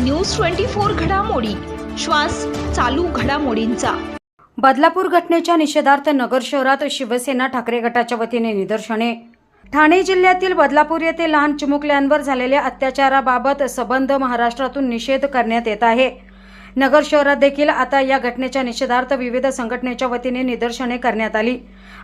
News twenty four घडामोडी. श्वास चालू घडामोडींचा. बदलापूर घटनेच्या निषेधार्थ नगर शहरात शिवसेना ठाकरे गटाच्या वतीने निदर्शने. ठाणे जिल्ह्यातील बदलापूर येथे लहान चिमुकल्यांवर झालेल्या अत्याचाराबाबत सबंध महाराष्ट्रातून निषेध करण्यात येत आहे. नगर शहरात देखील आता या घटनेच्या निषेधार्थ विविध संघटनेच्या वतीने निदर्शने करण्यात आली.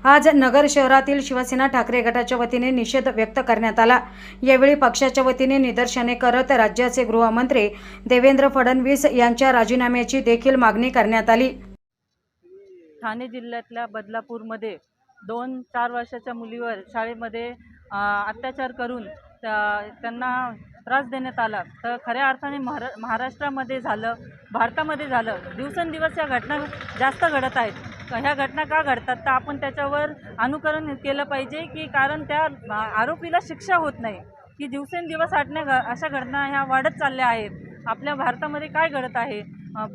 आज नगर शहरातील शिवसेना ठाकरे गटाच्या वतीने निषेध व्यक्त करण्यात आला. यावेळी पक्षाच्या वतीने निदर्शने करत राज्याचे गृहमंत्री देवेंद्र फडणवीस यांच्या राजीनाम्याची देखील मागणी करण्यात आली. ठाणे जिल्ह्यातल्या बदलापूरमध्ये दोन चार वर्षाच्या मुलीवर शाळेमध्ये अत्याचार करून त्यांना त्रास देण्यात आला. तर खऱ्या अर्थाने महारा महाराष्ट्रामध्ये झालं भारतामध्ये झालं. दिवसेंदिवस या घटना जास्त घडत आहेत. ह्या घटना का घडतात? तर आपण त्याच्यावर अनुकरण केलं पाहिजे की कारण त्या आरोपीला शिक्षा होत नाही. की दिवसेंदिवस आटण्या घ अशा घटना ह्या वाढत चालल्या आहेत. आपल्या भारतामध्ये काय घडत आहे?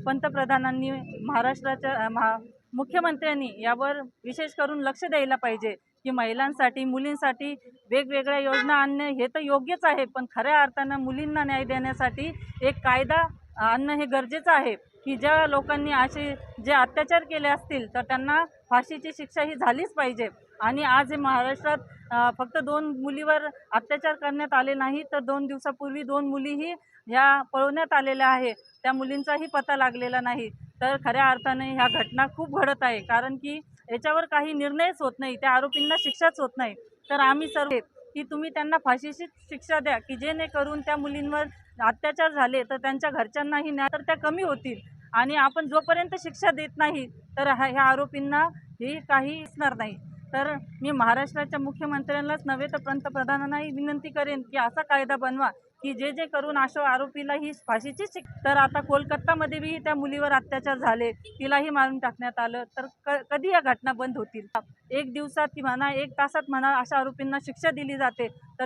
पंतप्रधानांनी महाराष्ट्राच्या महा मुख्यमंत्र्यांनी यावर विशेष करून लक्ष द्यायला पाहिजे. की महिलांसाठी मुलींसाठी वेगवेगळ्या योजना आणणे हे तर योग्यच आहे. पण खऱ्या अर्थानं मुलींना न्याय देण्यासाठी एक कायदा आणणं हे गरजेचं आहे की ज्या लोकांनी असे जे अत्याचार केले असतील तर त्यांना फाशीची शिक्षा ही झालीच पाहिजे. आणि आज हे महाराष्ट्रात फक्त दोन मुलीवर अत्याचार करण्यात आले नाही तर दोन दिवसापूर्वी दोन मुलीही ह्या पळवण्यात आलेल्या आहे. त्या मुलींचाही पत्ता लागलेला नाही. तर खऱ्या अर्थाने ह्या घटना खूप घडत आहे. कारण की याच्यावर काही निर्णयच होत नाही त्या आरोपींना शिक्षाच होत नाही. तर आम्ही सर्व की तुम्ही त्यांना फाशीची शिक्षा द्या की जेणेकरून त्या मुलींवर अत्याचार झाले तर त्यांच्या घरच्यांनाही न्याय तर त्या कमी होतील. आणि आपण जोपर्यंत शिक्षा देत नाही तर ह्या ह्या आरोपींना ही काही असणार नाही. तर मी महाराष्ट्राच्या मुख्यमंत्र्यांनाच नव्हे तर पंतप्रधानांनाही विनंती करेन की असा कायदा बनवा की जे जे करून अशा आरोपीला ही फाशीची शिक तर आता कोलकातामध्ये बी त्या मुलीवर अत्याचार झाले तिलाही मारून टाकण्यात आलं तर क कधी या घटना बंद होतील? एक दिवसात ती म्हणा एक तासात म्हणा अशा आरोपींना शिक्षा दिली जाते तर